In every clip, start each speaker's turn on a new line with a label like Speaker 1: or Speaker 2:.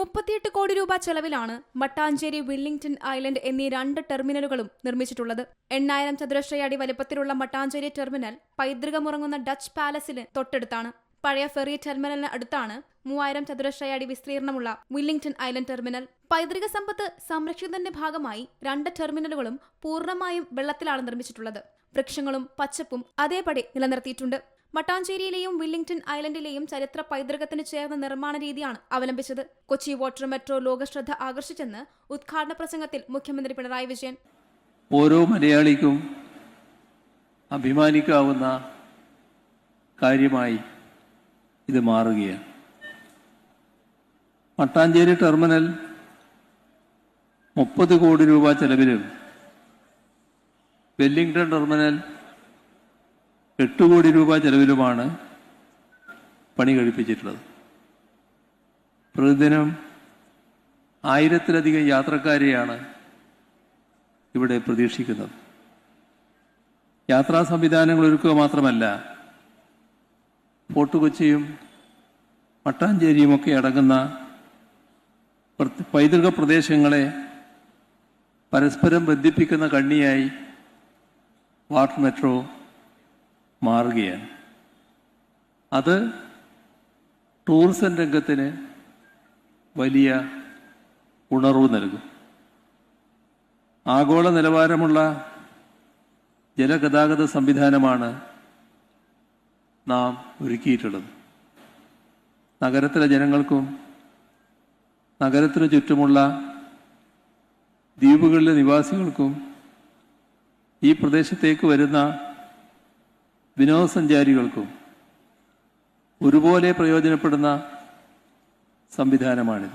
Speaker 1: മുപ്പത്തിയെട്ട് കോടി രൂപ ചെലവിലാണ് മട്ടാഞ്ചേരി വില്ലിംഗ്ടൺ ഐലൻഡ് എന്നീ രണ്ട് ടെർമിനലുകളും നിർമ്മിച്ചിട്ടുള്ളത്. എണ്ണായിരം ചതുരശ്രയടി വലിപ്പത്തിലുള്ള മട്ടാഞ്ചേരി ടെർമിനൽ പൈതൃകമുറങ്ങുന്ന ഡച്ച് പാലസിന് തൊട്ടടുത്താണ്. പഴയ ഫെറി ടെർമിനലിന് അടുത്താണ് മൂവായിരം ചതുരശ്രയടി വിസ്തീർണമുള്ള വില്ലിംഗ്ടൺ ഐലൻഡ് ടെർമിനൽ. പൈതൃക സമ്പത്ത് സംരക്ഷിക്കുന്നതിന്റെ ഭാഗമായി രണ്ട് ടെർമിനലുകളും പൂർണമായും വെള്ളത്തിലാണ് നിർമ്മിച്ചിട്ടുള്ളത്. വൃക്ഷങ്ങളും പച്ചപ്പും അതേപടി നിലനിർത്തിയിട്ടുണ്ട്. മട്ടാഞ്ചേരിയിലെയും വില്ലിംഗ്ടൺ ഐലൻഡിലെയും ചരിത്ര പൈതൃകത്തിന് ചേർന്ന നിർമ്മാണ രീതിയാണ് അവലംബിച്ചത്. കൊച്ചി വാട്ടർ മെട്രോ ലോകശ്രദ്ധ ആകർഷിച്ചെന്ന് ഉദ്ഘാടന പ്രസംഗത്തിൽ മുഖ്യമന്ത്രി പിണറായി വിജയൻ.
Speaker 2: ഓരോ മലയാളിക്കും അഭിമാനിക്കാവുന്ന കാര്യമായി ഇത് മാറുകയാണ്. മട്ടാഞ്ചേരി ടെർമിനൽ മുപ്പത് കോടി രൂപ ചെലവിലും വെല്ലിംഗ്ടൺ ടെർമിനൽ എട്ട് കോടി രൂപ ചെലവിലുമാണ് പണി കഴിപ്പിച്ചിട്ടുള്ളത്. പ്രതിദിനം ആയിരത്തിലധികം യാത്രക്കാരെയാണ് ഇവിടെ പ്രതീക്ഷിക്കുന്നത്. യാത്രാ സംവിധാനങ്ങൾ ഒരുക്കുക മാത്രമല്ല ഫോർട്ട് കൊച്ചിയും മട്ടാഞ്ചേരിയും ഒക്കെ അടങ്ങുന്ന പൈതൃക പ്രദേശങ്ങളെ പരസ്പരം ബന്ധിപ്പിക്കുന്ന കണ്ണിയായി വാട്ടർ മെട്രോ മാറുകയാണ്. അത് ടൂറിസം രംഗത്തിന് വലിയ ഉണർവ് നൽകും. ആഗോള നിലവാരമുള്ള ജലഗതാഗത സംവിധാനമാണ് നാം ഒരുക്കിയിട്ടുള്ളത്. നഗരത്തിലെ ജനങ്ങൾക്കും നഗരത്തിനു ചുറ്റുമുള്ള ദ്വീപുകളിലെ നിവാസികൾക്കും ഈ പ്രദേശത്തേക്ക് വരുന്ന വിനോദസഞ്ചാരികൾക്കും ഒരുപോലെ പ്രയോജനപ്പെടുന്ന സംവിധാനമാണിത്.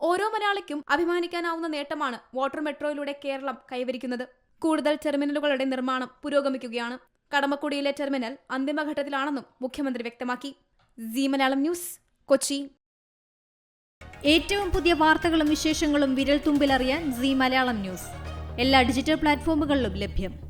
Speaker 1: ഓരോ മലയാളിക്കും അഭിമാനിക്കാനാവുന്ന നേട്ടമാണ് വാട്ടർ മെട്രോയിലൂടെ കേരളം കൈവരിക്കുന്നത്. കൂടുതൽ ടെർമിനലുകളുടെ നിർമ്മാണം പുരോഗമിക്കുകയാണ്. കടമക്കുടിയിലെ ടെർമിനൽ അന്തിമഘട്ടത്തിലാണെന്നും മുഖ്യമന്ത്രി വ്യക്തമാക്കി. സി മലയാളം ന്യൂസ് കൊച്ചി.
Speaker 3: ഏറ്റവും പുതിയ വാർത്തകളും വിശേഷങ്ങളും വിരൽ തുമ്പിലറിയാൻ സി മലയാളം ന്യൂസ്. എല്ലാ ഡിജിറ്റൽ പ്ലാറ്റ്ഫോമുകളിലും ലഭ്യം.